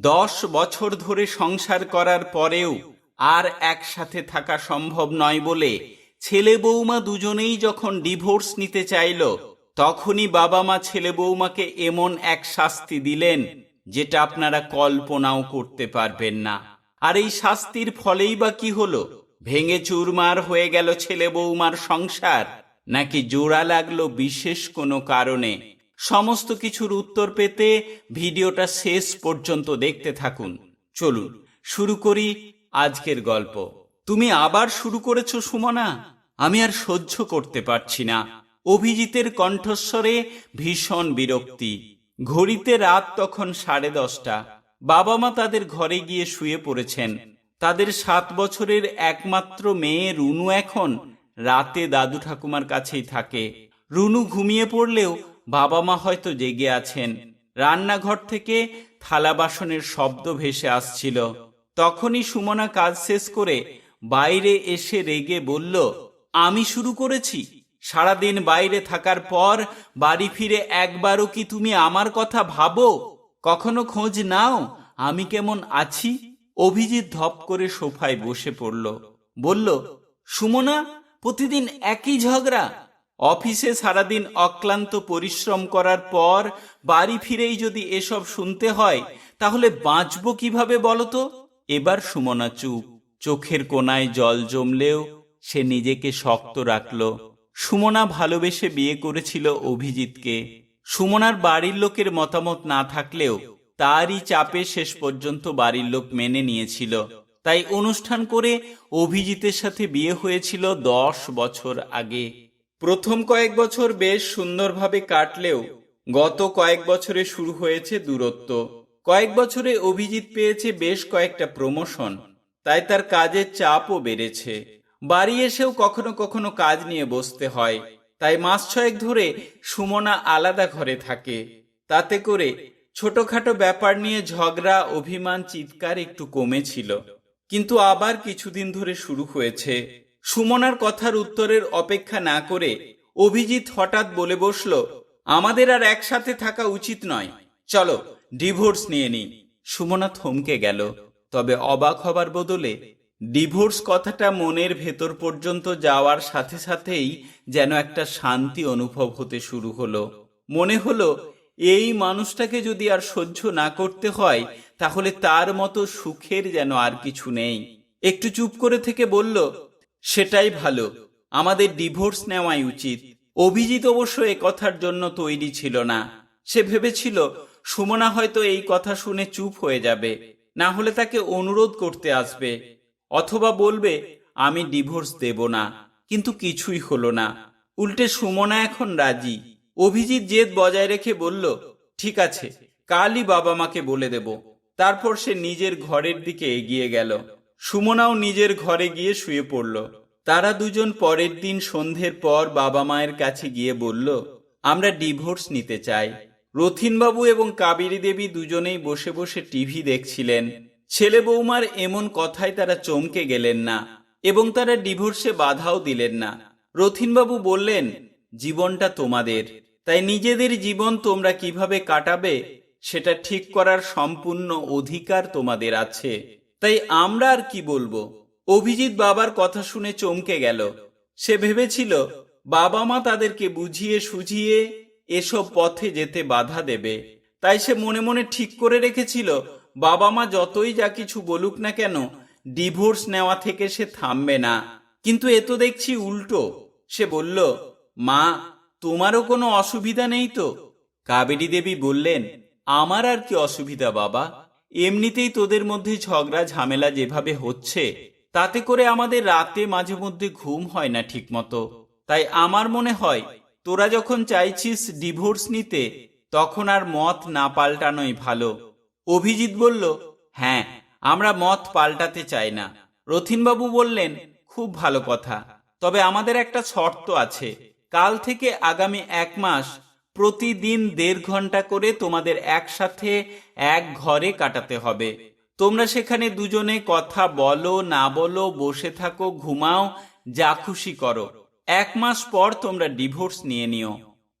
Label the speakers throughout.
Speaker 1: দশ বছর ধরে সংসার করার পরেও আর একসাথে থাকা সম্ভব নয় বলে ছেলে বৌমা দুজনেই যখন ডিভোর্স নিতে চাইল, তখনই বাবা মা ছেলে বৌমাকে এমন এক শাস্তি দিলেন যেটা আপনারা কল্পনাও করতে পারবেন না। আর এই শাস্তির ফলেই বা কি হলো? ভেঙে চুরমার হয়ে গেল ছেলে বৌমার সংসার? নাকি জোড়া লাগল বিশেষ কোনো কারণে? সমস্ত কিছুর উত্তর পেতে ভিডিওটা শেষ পর্যন্ত দেখতে থাকুন। চলুন, শুরু করি আজকের গল্প। তুমি আবার শুরু করেছ, সুমনা? আমি আর সহ্য করতে পারছি না। অভিজিতের কণ্ঠস্বরে ভীষণ বিরক্তি। ঘড়িতে রাত তখন সাড়ে দশটা। বাবা মা তাদের ঘরে গিয়ে শুয়ে পড়েছেন। তাদের সাত বছরের একমাত্র মেয়ে রুনু এখন রাতে দাদু ঠাকুমার কাছেই থাকে। রুনু ঘুমিয়ে পড়লেও বাবা মা হয়তো জেগে আছেন। রান্নাঘর থেকে থালা বাসনের শব্দ ভেসে আসছিল। তখনই সুমনা কাজ শেষ করে বাইরে এসে রেগে বলল, আমি শুরু করেছি। সারাদিন বাইরে থাকার পর বাড়ি ফিরে একবারও কি তুমি আমার কথা ভাবো? কখনো খোঁজ নাও? আমি কেমন আছি? অভিজিৎ ধপ করে সোফায় বসে পড়ল। বলল, সুমনা, প্রতিদিন একই ঝগড়া। অফিসে সারাদিন অক্লান্ত পরিশ্রম করার পর বাড়ি ফিরেই যদি এসব শুনতে হয়, তাহলে বাঁচবো কীভাবে বলতো? এবার সুমনা চুপ। চোখের কোনায় জল জমলেও সে নিজেকে শক্ত রাখল। সুমনা ভালোবেসে বিয়ে করেছিল অভিজিৎকে। সুমনার বাড়ির লোকের মতামত না থাকলেও তারই চাপে শেষ পর্যন্ত বাড়ির লোক মেনে নিয়েছিল। তাই অনুষ্ঠান করে অভিজিতের সাথে বিয়ে হয়েছিল দশ বছর আগে। প্রথম কয়েক বছর বেশ সুন্দরভাবে কাটলেও গত কয়েক বছরে শুরু হয়েছে দূরত্ব। কয়েক বছরে অভিজিৎ পেয়েছে বেশ কয়েকটা প্রমোশন, তাই তার কাজের চাপও বেড়েছে। বাড়ি এসেও কখনো কখনো কাজ নিয়ে বসতে হয়, তাই মাস ছয়েক ধরে সুমনা আলাদা ঘরে থাকে। তাতে করে ছোটখাটো ব্যাপার নিয়ে ঝগড়া, অভিমান, চিৎকার একটু কমেছিল। কিন্তু আবার কিছুদিন ধরে শুরু হয়েছে। সুমনার কথার উত্তরের অপেক্ষা না করে অভিজিৎ হঠাৎ বলে বসল, আমাদের আর একসাথে থাকা উচিত নয়। চলো, ডিভোর্স নিয়ে নি সুমনা থমকে গেল, তবে অবাক হবার বদলে ডিভোর্স কথাটা মনের ভেতর পর্যন্ত যাওয়ার সাথে সাথেই যেন একটা শান্তি অনুভব হতে শুরু হলো। মনে হলো, এই মানুষটাকে যদি আর সহ্য না করতে হয়, তাহলে তার মতো সুখের যেন আর কিছু নেই। একটু চুপ করে থেকে বলল সেটাই ভালো। আমাদের ডিভোর্স নেওয়াই উচিত। অভিজিৎ অবশ্য এ কথার জন্য তৈরি ছিল না। সে ভেবেছিল, সুমনা হয়তো এই কথা শুনে চুপ হয়ে যাবে। না হলে তাকে অনুরোধ করতে আসবে। অথবা বলবে, আমি ডিভোর্স দেব না। কিন্তু কিছুই হলো না। উল্টে সুমনা এখন রাজি। অভিজিৎ জেদ বজায় রেখে বলল, ঠিক আছে, কালই বাবা মাকে বলে দেব। তারপর সে নিজের ঘরের দিকে এগিয়ে গেল। সুমনাও নিজের ঘরে গিয়ে শুয়ে পড়ল। তারা দুজন পরের দিন সন্ধ্যের পর বাবা মায়ের কাছে গিয়ে বলল, আমরা ডিভোর্স নিতে চাই। রথিনবাবু এবং কাবেরী দেবী দুজনেই বসে বসে টিভি দেখছিলেন। ছেলে বৌমার এমন কথায় তারা চমকে গেলেন না এবং তারা ডিভোর্সে বাধাও দিলেন না। রথিনবাবু বললেন, জীবনটা তোমাদের। তাই নিজেদের জীবন তোমরা কীভাবে কাটাবে, সেটা ঠিক করার সম্পূর্ণ অধিকার তোমাদের আছে। তাই আমরা আর কি বলব? অভিজিৎ বাবার কথা শুনে চমকে গেল। সে ভেবেছিল, বাবা মা তাদেরকে বুঝিয়ে সুঝিয়ে এসব পথে যেতে বাধা দেবে। তাই সে মনে মনে ঠিক করে রেখেছিল, বাবা মা যতই যা কিছু বলুক না কেন, ডিভোর্স নেওয়া থেকে সে থামবে না। কিন্তু এ তো দেখছি উল্টো। সে বলল, মা, তোমারও কোনো অসুবিধা নেই তো? কাবেরী দেবী বললেন, আমার আর কি অসুবিধা বাবা? এমনিতেই তোদের মধ্যে ঝগড়া, ঝামেলা যেভাবে হচ্ছে, তাতে করে আমাদের রাতে মাঝে মধ্যে ঘুম হয় না ঠিকমতো। তাই আমার মনে হয়, তোরা যখন চাইছিস ডিভোর্স নিতে, তখন আর মত না পাল্টানোই ভালো। অভিজিৎ বলল হ্যাঁ আমরা মত পাল্টাতে চাই না। রথিনবাবু বললেন, খুব ভালো কথা। তবে আমাদের একটা শর্ত আছে। কাল থেকে আগামী এক মাস প্রতিদিন দেড় ঘণ্টা করে তোমাদের একসাথে এক ঘরে কাটাতে হবে। তোমরা সেখানে দুজনে কথা বলো, না বলো, বসে থাকো, ঘুমাও, যা খুশি করো। এক মাস পর তোমরা ডিভোর্স নিয়ে নিও।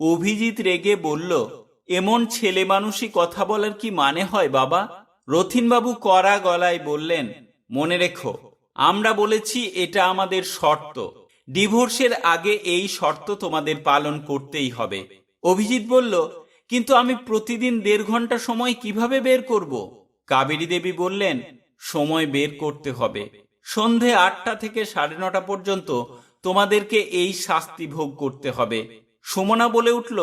Speaker 1: অভিজিৎ রেগে বলল, এমন ছেলে মানুষই কথা বলার কি মানে হয় বাবা? রথিনবাবু কড়া গলায় বললেন, মনে রেখো, আমরা বলেছি এটা আমাদের শর্ত। ডিভোর্সের আগে এই শর্ত তোমাদের পালন করতেই হবে। অভিজিৎ বলল, কিন্তু আমি প্রতিদিন দেড় ঘণ্টা সময় কীভাবে বের করব? কাবেরী দেবী বললেন, সময় বের করতে হবে। সন্ধে আটটা থেকে সাড়ে নটা পর্যন্ত তোমাদেরকে এই শাস্তি ভোগ করতে হবে। সুমনা বলে উঠল,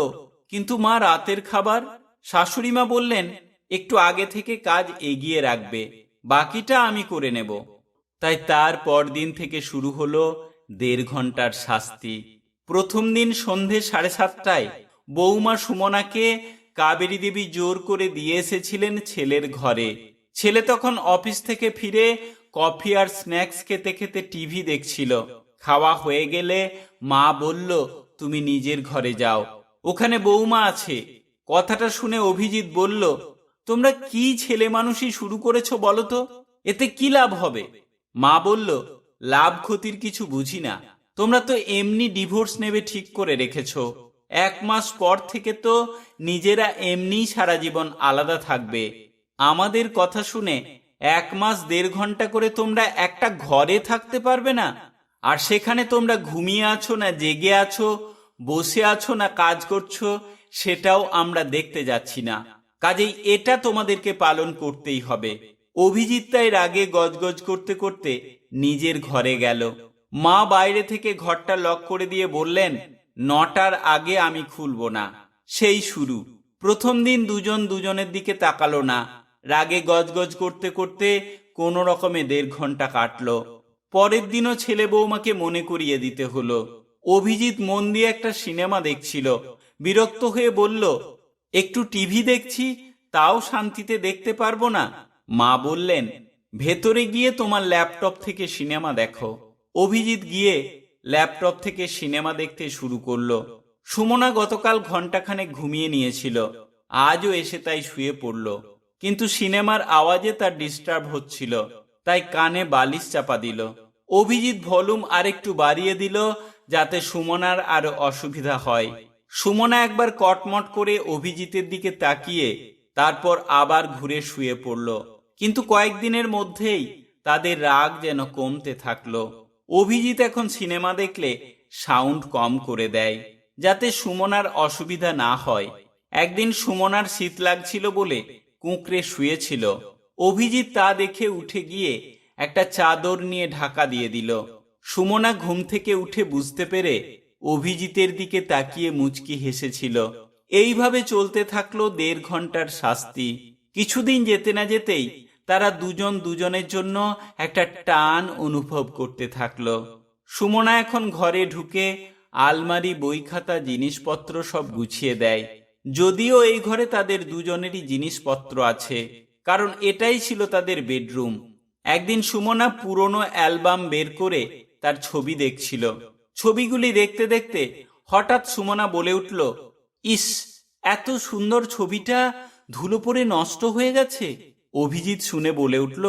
Speaker 1: কিন্তু মা, রাতের খাবার? শাশুড়ি মা বললেন, একটু আগে থেকে কাজ এগিয়ে রাখবে, বাকিটা আমি করে নেব। তাই তার পরদিন থেকে শুরু হলো দেড় ঘণ্টার শাস্তি। প্রথম দিন সন্ধে সাড়ে সাতটায় বৌমা সুমনাকে কাবেরী দেবী জোর করে দিয়ে এসেছিলেন ছেলের ঘরে। ছেলে তখন অফিস থেকে ফিরে কফি আর স্ন্যাক্স খেতে খেতে টিভি দেখছিল। খাওয়া হয়ে গেলে মা বলল, তুমি নিজের ঘরে যাও। ওখানে বৌমা আছে। কথাটা শুনে অভিজিৎ বলল, তোমরা কি ছেলে মানুষই শুরু করেছ বলো তো? এতে কি লাভ হবে? মা বলল, লাভ ক্ষতির কিছু বুঝি না। তোমরা তো এমনি ডিভোর্স নেবে ঠিক করে রেখেছো। এক মাস পর থেকে তো নিজেরা এমনিই সারা জীবন আলাদা থাকবে। আমাদের কথা শুনে এক মাস দেড় ঘণ্টা করে তোমরা একটা ঘরে থাকতে পারবে না? আর সেখানে তোমরা ঘুমিয়ে আছো না জেগে আছো, বসে আছো না কাজ করছ, সেটাও আমরা দেখতে যাচ্ছি না। কাজেই এটা তোমাদেরকে পালন করতেই হবে। অভিজিৎ তাই রাগে গজগজ করতে করতে নিজের ঘরে গেল। মা বাইরে থেকে ঘরটা লক করে দিয়ে বললেন নটার আগে আমি খুলবো না। সেই শুরু। প্রথম দিন দুজন দুজনের দিকে তাকালো না। রাগে গজগজ করতে করতে কোনো রকমে দেড় ঘণ্টা কাটলো। পরের দিনও ছেলে বৌমাকে মনে করিয়ে দিতে হলো। অভিজিৎ মন দিয়ে একটা সিনেমা দেখছিল। বিরক্ত হয়ে বলল, একটু টিভি দেখছি, তাও শান্তিতে দেখতে পারব না? মা বললেন, ভেতরে গিয়ে তোমার ল্যাপটপ থেকে সিনেমা দেখো। অভিজিৎ গিয়ে ল্যাপটপ থেকে সিনেমা দেখতে শুরু করল। সুমনা গতকাল ঘন্টাখানেক ঘুমিয়ে নিয়েছিল। আজও এসে তাই শুয়ে পড়ল। কিন্তু সিনেমার আওয়াজে তার ডিস্টার্ব হচ্ছিল। তাই কানে বালিশ চাপা দিল। অভিজিৎ ভলিউম আরেকটু বাড়িয়ে দিল যাতে সুমনার আরও অসুবিধা হয়। সুমনা একবার কটমট করে অভিজিতের দিকে তাকিয়ে তারপর আবার ঘুরে শুয়ে পড়ল। কিন্তু কয়েকদিনের মধ্যেই তাদের রাগ যেন কমতে থাকল। অভিজিৎ এখন সিনেমা দেখলে সাউন্ড কম করে দেয়, যাতে সুমনার অসুবিধা না হয়। একদিন সুমনার শীত লাগছিল বলে কুঁকড়ে শুয়েছিল। অভিজিৎ তা দেখে উঠে গিয়ে একটা চাদর নিয়ে ঢাকা দিয়ে দিল। সুমনা ঘুম থেকে উঠে বুঝতে পেরে অভিজিতের দিকে তাকিয়ে মুচকি হেসেছিল। এইভাবে চলতে থাকল দেড় ঘণ্টার শাস্তি। কিছুদিন যেতে না যেতেই তারা দুজন দুজনের জন্য একটা টান অনুভব করতে থাকল। সুমনা এখন ঘরে ঢুকে আলমারি বই খাতা জিনিসপত্র সব গুছিয়ে দেয়। যদিও এই ঘরে তাদের দুজনেরই জিনিসপত্র আছে, কারণ এটাই ছিল তাদের বেডরুম। একদিন সুমনা পুরনো অ্যালবাম বের করে তার ছবি দেখছিল। ছবিগুলি দেখতে দেখতে হঠাৎ সুমনা বলে উঠল, ইস, এত সুন্দর ছবিটা ধুলো পড়ে নষ্ট হয়ে গেছে। অভিজিৎ শুনে বলে উঠল,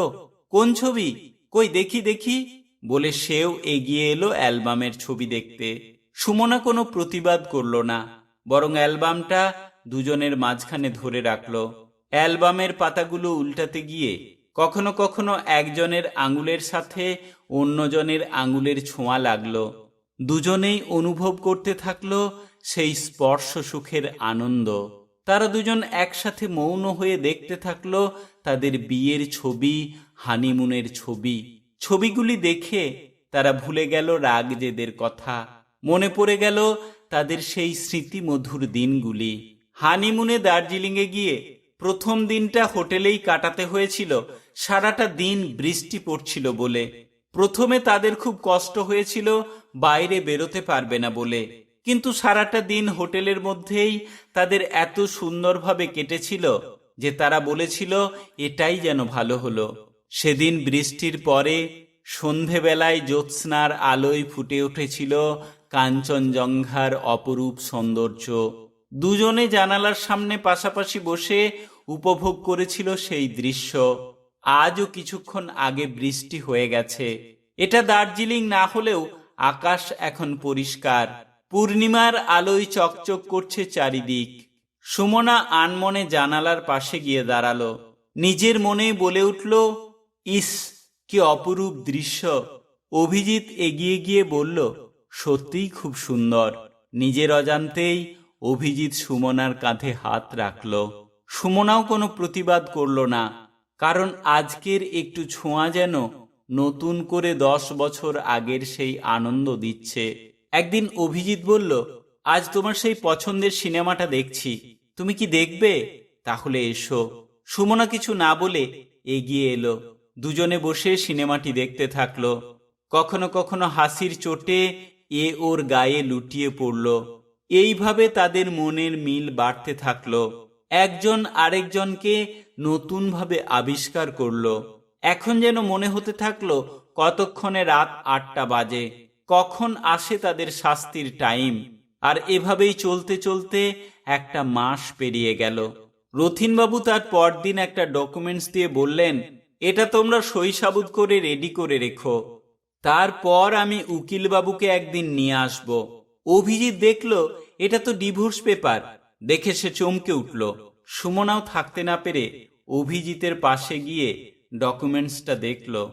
Speaker 1: কোন ছবি? কই, দেখি দেখি। বলে সেও এগিয়ে এলো অ্যালবামের ছবি দেখতে। সুমনা কোনো প্রতিবাদ করল না, বরং অ্যালবামটা দুজনের মাঝখানে ধরে রাখল। অ্যালবামের পাতাগুলো উল্টাতে গিয়ে কখনো কখনো একজনের আঙুলের সাথে অন্যজনের আঙুলের ছোঁয়া লাগল। দুজনেই অনুভব করতে থাকল সেই স্পর্শ সুখের আনন্দ। তারা দুজন একসাথে মৌন হয়ে দেখতে থাকল তাদের বিয়ের ছবি, হানিমুনের ছবি। ছবিগুলি দেখে তারা ভুলে গেল রাগ জেদের কথা। মনে পড়ে গেল তাদের সেই স্মৃতিমধুর দিনগুলি। হানিমুনে দার্জিলিংয়ে গিয়ে প্রথম দিনটা হোটেলেই কাটাতে হয়েছিল। সারাটা দিন বৃষ্টি পড়ছিল বলে। প্রথমে তাদের খুব কষ্ট হয়েছিল, বাইরে বেরোতে পারবে না বলে। কিন্তু সারাটা দিন হোটেলের মধ্যেই তাদের এত সুন্দরভাবে কেটেছিল যে তারা বলেছিল, এটাই যেন ভালো হলো। সেদিন বৃষ্টির পরে সন্ধেবেলায় জ্যোৎস্নার আলোয় ফুটে উঠেছিল কাঞ্চনজঙ্ঘার অপরূপ সৌন্দর্য। দুজনে জানালার সামনে পাশাপাশি বসে উপভোগ করেছিল সেই দৃশ্য। আজও কিছুক্ষণ আগে বৃষ্টি হয়ে গেছে। এটা দার্জিলিং না হলেও আকাশ এখন পরিষ্কার। পূর্ণিমার আলোয় চকচক করছে চারিদিক। সুমনা আনমনে জানালার পাশে গিয়ে দাঁড়াল। নিজের মনে বলে উঠল, ইস, কি অপরূপ দৃশ্য। অভিজিৎ এগিয়ে গিয়ে বলল, সত্যিই খুব সুন্দর। নিজের অজান্তেই অভিজিৎ সুমনার কাঁধে হাত রাখল। সুমনাও কোনো প্রতিবাদ করল না, কারণ আজকের একটু ছোঁয়া যেন নতুন করে দশ বছর আগের সেই আনন্দ দিচ্ছে। একদিন অভিজিৎ বলল, আজ তোমার সেই পছন্দের সিনেমাটা দেখছি। তুমি কি দেখবে? তাহলে এসো। সুমনা কিছু না বলে এগিয়ে এলো। দুজনে বসে সিনেমাটি দেখতে থাকল। কখনো কখনো হাসির চোটে এ ওর গায়ে লুটিয়ে পড়ল। এইভাবে তাদের মনের মিল বাড়তে থাকল। একজন আরেকজনকে নতুনভাবে আবিষ্কার করল। এখন যেন মনে হতে থাকল, কতক্ষণে রাত আটটা বাজে। কখন আসে তাদের শাস্তির টাইম? আর এভাবেই চলতে চলতে একটা মাস পেরিয়ে গেল। রথিনবাবু তার পরদিন একটা ডকুমেন্টস দিয়ে বললেন, এটা তোমরা সই সাবুত করে রেডি করে রেখো। তারপর আমি উকিলবাবুকে একদিন নিয়ে আসব। অভিজিৎ দেখল, এটা তো ডিভোর্স পেপার দেখে সে চমকে উঠল। সুমনাও থাকতে না পেরে অভিজিতের পাশে গিয়ে ডকুমেন্টসটা দেখল।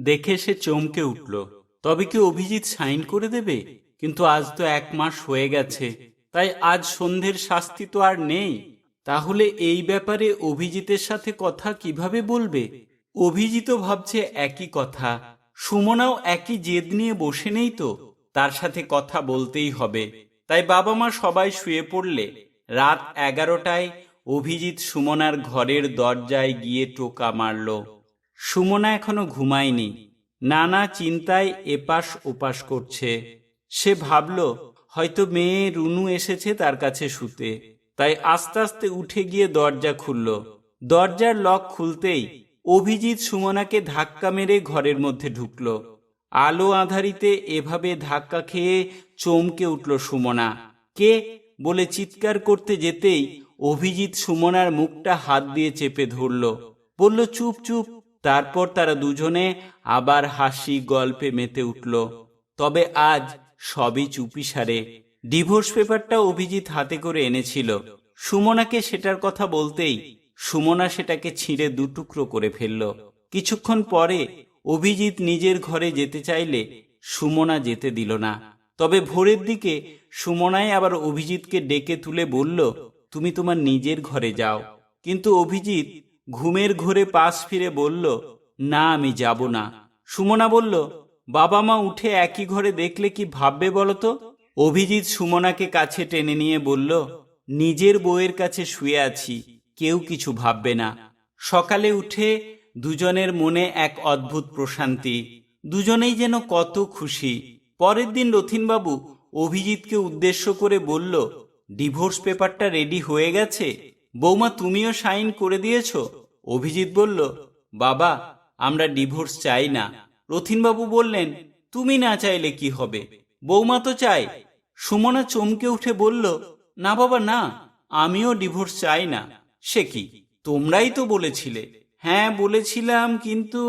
Speaker 1: দেখে সে চমকে উঠল। তবে কি অভিজিৎ সাইন করে দেবে? কিন্তু আজ তো এক মাস হয়ে গেছে, তাই আজ সন্ধ্যের শাস্তি তো আর নেই। তাহলে এই ব্যাপারে অভিজিতের সাথে কথা কীভাবে বলবে? অভিজিৎ ভাবছে একই কথা। সুমনাও একই জেদ নিয়ে বসে নেই তো, তার সাথে কথা বলতেই হবে। তাই বাবা মা সবাই শুয়ে পড়লে রাত এগারোটায় অভিজিৎ সুমনার ঘরের দরজায় গিয়ে টোকা মারল। সুমনা এখনও ঘুমায়নি। নানা চিন্তায় এপাশ ওপাশ করছে। সে ভাবল, হয়তো মেয়ে রুনু এসেছে তার কাছে শুতে। তাই আস্তে আস্তে উঠে গিয়ে দরজা খুলল। দরজার লক খুলতেই অভিজিৎ সুমনাকে ধাক্কা মেরে ঘরের মধ্যে ঢুকল। আলো আধারিতে এভাবে ধাক্কা খেয়ে চমকে উঠল সুমনা। কে? বলে চিৎকার করতে যেতেই অভিজিৎ সুমনার মুখটা হাত দিয়ে চেপে ধরল। বলল, চুপ চুপ। তারপর তারা দুজনে আবার হাসি গল্পে মেতে উঠল। তবে আজ সবই চুপি সারে। ডিভোর্স পেপারটা অভিজিৎ হাতে করে এনেছিল। সুমনাকে সেটার কথা বলতেই সুমনা সেটাকে ছিঁড়ে দুটুকরো করে ফেলল। কিছুক্ষণ পরে অভিজিৎ নিজের ঘরে যেতে চাইলে সুমনা যেতে দিল না। তবে ভোরের দিকে সুমনাই আবার অভিজিৎকে ডেকে তুলে বলল, তুমি তোমার নিজের ঘরে যাও। কিন্তু অভিজিৎ ঘুমের ঘোরে পাশ ফিরে বলল, না, আমি যাব না। সুমনা বলল, বাবা মা উঠে একই ঘরে দেখলে কি ভাববে বলতো অভিজিৎ সুমনাকে কাছে টেনে নিয়ে বলল, নিজের বউয়ের কাছে শুয়ে আছি, কেউ কিছু ভাববে না। সকালে উঠে দুজনের মনে এক অদ্ভুত প্রশান্তি, দুজনেই যেন কত খুশি। পরের দিন রথিনবাবু অভিজিৎকে উদ্দেশ্য করে বলল, ডিভোর্স পেপারটা রেডি হয়ে গেছে? বৌমা, তুমিও সাইন করে দিয়েছ? অভিজিৎ বলল, বাবা, আমরা ডিভোর্স চাই না। রথিনবাবু বললেন, তুমি না চাইলে কি হবে? বৌমা তো চাই সুমনা চমকে উঠে বলল, না বাবা, না, আমিও ডিভোর্স চাই না। সে কি? তোমরাই তো বলেছিলে। হ্যাঁ বলেছিলাম, কিন্তু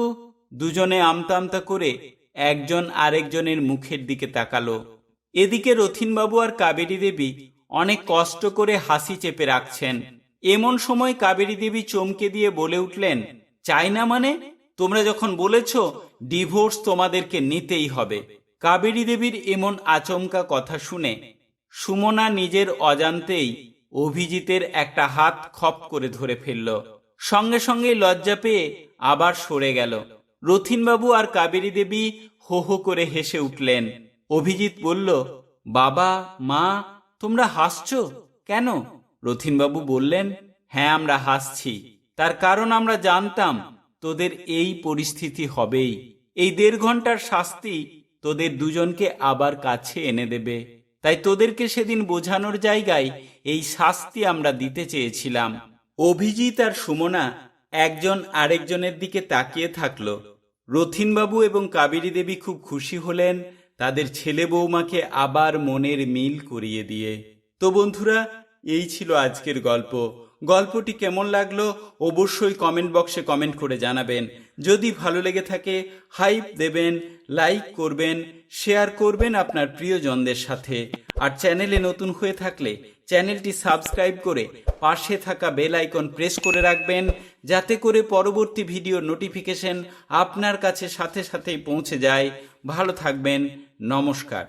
Speaker 1: দুজনে আমতা আমতা করে একজন আরেকজনের মুখের দিকে তাকালো। এদিকে রথিনবাবু আর কাবেরী দেবী অনেক কষ্ট করে হাসি চেপে রাখছেন। এমন সময় কাবেরী দেবী চমকে দিয়ে বলে উঠলেন চাই না মানে? তোমরা যখন বলেছ, ডিভোর্স তোমাদেরকে নিতেই হবে। কাবেরী দেবীর এমন আচমকা কথা শুনে সুমনা নিজের অজান্তেই অভিজিতের একটা হাত খপ করে ধরে ফেলল। সঙ্গে সঙ্গে লজ্জা পেয়ে আবার সরে গেল। রথিনবাবু আর কাবেরী দেবী হো হো করে হেসে উঠলেন। অভিজিৎ বলল, বাবা, মা, তোমরা হাসছো? কেন? রথিনবাবু বললেন হ্যাঁ আমরা হাসছি। তার কারণ আমরা জানতাম, তোদের এই পরিস্থিতি হবেই। এই দেড় ঘণ্টার শাস্তি তোদের দুজনকে আবার কাছে এনে দেবে। তাই তোদেরকে সেদিন বোঝানোর জায়গায় এই শাস্তি আমরা দিতে চেয়েছিলাম। অভিজিৎ আর সুমনা একজন আরেকজনের দিকে তাকিয়ে থাকল। রথিনবাবু এবং কাবেরী দেবী খুব খুশি হলেন, তাদের ছেলে বৌমাকে আবার মনের মিল করিয়ে দিয়ে। তো বন্ধুরা এই ছিল আজকের গল্প। গল্পটি কেমন লাগল অবশ্যই কমেন্ট বক্সে কমেন্ট করে জানাবেন। যদি ভালো লেগে থাকে হাইপ দেবেন লাইক করবেন শেয়ার করবেন আপনার প্রিয়জনদের সাথে। আর চ্যানেলে নতুন হয়ে থাকলে চ্যানেলটি সাবস্ক্রাইব করে পাশে থাকা বেল আইকন প্রেস করে রাখবেন, যাতে করে পরবর্তী ভিডিও নোটিফিকেশন আপনার কাছে সাথে সাথেই পৌঁছে যায়। ভালো থাকবেন, নমস্কার।